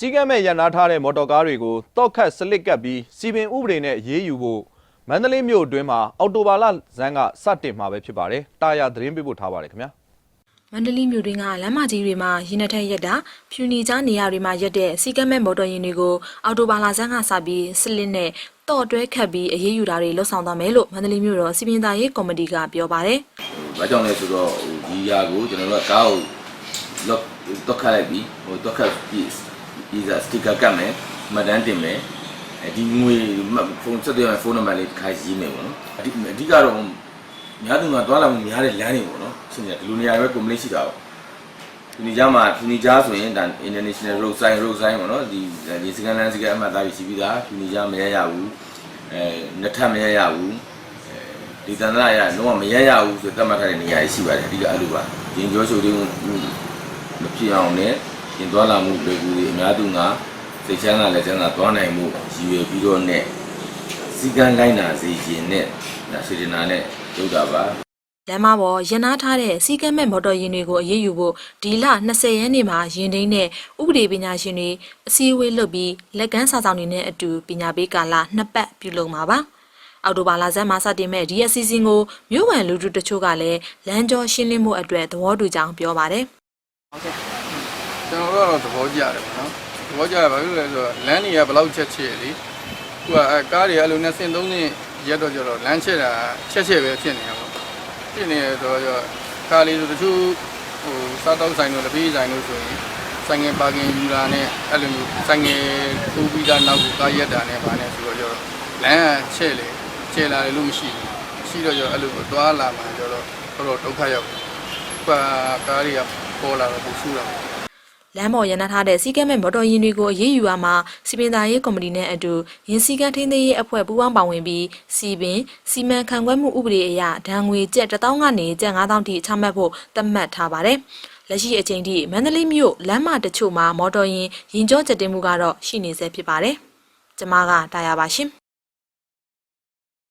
စီးကမ်းမဲ့ရန်နာထားတဲ့မော်တော်ကားတွေကိုတောက်ခတ်စလစ်ကပ်ပြီးစီပင်ဥပဒေနဲ့ရေးယူဖို့မန္တလေးမြို့အတွင်းမှာအော်တိုဘာလဇန်းကစတင်မှာပဲဖြစ်ပါတယ်။တာယာသတင်းပေးပို့ထားပါတယ်ခင်ဗျာ။မန္တလေးမြို့တွင်းကလမ်းမကြီးတွေမှာရင်းနှထက်ရက်တာဖြူနီကြားနေရာတွေမှာရက်တဲ့စီကမ်းမဲ့မော်တော်ယာဉ်တွေကိုအော်တိုဘာလာဆန်းကစပြီးစလစ်နဲ့တော့တွဲခတ်ပြီးအရေးယူတာတွေလှုပ်ဆောင်သွားမယ်လို့မန္တလေးမြို့တော်စီပင်သားရေးကော်မတီကပြောပါတယ်။ဘာကြောင့်လဲဆိုတော့ဟိုဒီຢာကိုကျွန်တော်တို့ကကားကိုလော့တော့ခတ်လိုက်ပြီးဟိုတော့ခတ်ပြီး ဒီစတစ်ကာကတ်မယ်မှတ်တမ်းတင်မယ်အဲဒီငွေဖုန်းဆက်သွယ်ရဖုန်းနံပါတ်လေးတစ်ခါရေးမယ်ပေါ့နော်အဓိအဓိကတော့များသူကသွားလာမှုများတဲ့လမ်းတွေပေါ့နော်ရှင်းတယ်ဒီလိုနေရာပဲကွန်ပလင်းရှိတာပေါ့ဒီနေကြမှာဒီနေကြဆိုရင်ဒါ international road sign road sign ပေါ့နော်ဒီဒီစကန်လန်းစကန်အမှတ်သားပြီးရှိပြီးသားဒီနေကြမရရဘူးအဲနှစ်ထပ်မရရဘူးဒီတန်ត្រရလုံးဝမရရဘူးဆိုတတ်မှတ်ထားတဲ့နေရာရှိပါတယ်အဓိကအဲ့လိုပါရင်ကျော်ရှုပ်တွေမဖြစ်အောင်နဲ့ ရင်သွားလာမှုတွေကူတွေအများသူငါစိတ်ချမ်းသာလက်ချမ်းသာသွားနိုင်မှုရည်ရွယ်ပြီးတော့နဲ့စီကံလိုက်နာစေခြင်းနဲ့ဒါစေတနာနဲ့လုပ်တာပါလမ်းမပေါ်ရန်နာထားတဲ့စီကမ်းမဲ့မော်တော်ယာဉ်တွေကိုအရေးယူဖို့ဒီလ20ရက်နေ့မှာရင်သိမ်းတဲ့ဥပဒေပညာရှင်တွေအစည်းအဝေးလုပ်ပြီးလက်ကမ်းစာဆောင်တွေနဲ့အတူပညာပေးကာလနှစ်ပတ်ပြုလုပ်မှာပါအော်တိုဘာလာဇန်မှာစတင်မဲ့ဒီအစီအစဉ်ကိုမြို့ဝင်လူထုတချို့ကလည်းလမ်းကျောရှင်းလင်းမှုအတွက်သဘောတူကြောင်းပြောပါတယ်ကျွ န်တော်တို့ကတော့သဘောကျတယ်ပေါ့နော်သဘောကျတယ်ဘာဖြစ်လို့လဲဆိုတော့လမ်းတွေကဘယ်လောက်ချက်ချဲလေခုကအဲကားတွေအဲ့လိုနဲ့ဆင်သုံးနေရက်တော့ကြတော့လမ်းချက်တာချက်ချက်ပဲဖြစ်နေတာပေါ့ဖြစ်နေရဆိုတော့ကားလေးဆိုတချို့ဟိုစားတောက်ဆိုင်တို့တပီးဆိုင်တို့ဆိုရင်ဆိုင်ငယ်ပါကင်ယူလာနဲ့အဲ့လိုမျိုးဆိုင်ငယ်တူပြီးသားနောက်ကိုကားရက်တာနဲ့ဗာနဲ့ဆိုတော့ကျတော့လမ်းကချက်လေချက်လာတယ်လို့မရှိဘူးရှိတော့ကျတော့အဲ့လိုသွားလာမှကျတော့တော့ဒုက္ခရောက်တယ်ခုကကားတွေကပေါ်လာတော့ပူဆူတာ လမ်းပေါ်ရန်နာထားတဲ့စီကမ်းမဲ့မော်တော်ယာဉ်တွေကိုအရေးယူရမှာစီပင်သားရေးကော်မတီနဲ့အတူရင်းစည်းကမ်းထိန်းသိမ်းရေးအဖွဲ့ပူးပေါင်းပါဝင်ပြီးစီပင်စီမံခန့်ခွဲမှုဥပဒေအရဒဏ်ငွေကျပ်1000ကနေကျပ်9000ထိချမှတ်ဖို့သတ်မှတ်ထားပါတယ်။လက်ရှိအချိန်ထိမန္တလေးမြို့လမ်းမတချို့မှာမော်တော်ယာဉ်ရင်ကျော်ကျက်တင်မှုကတော့ရှိနေဆဲဖြစ်ပါတယ်။ကျွန်မကတာယာပါရှင်။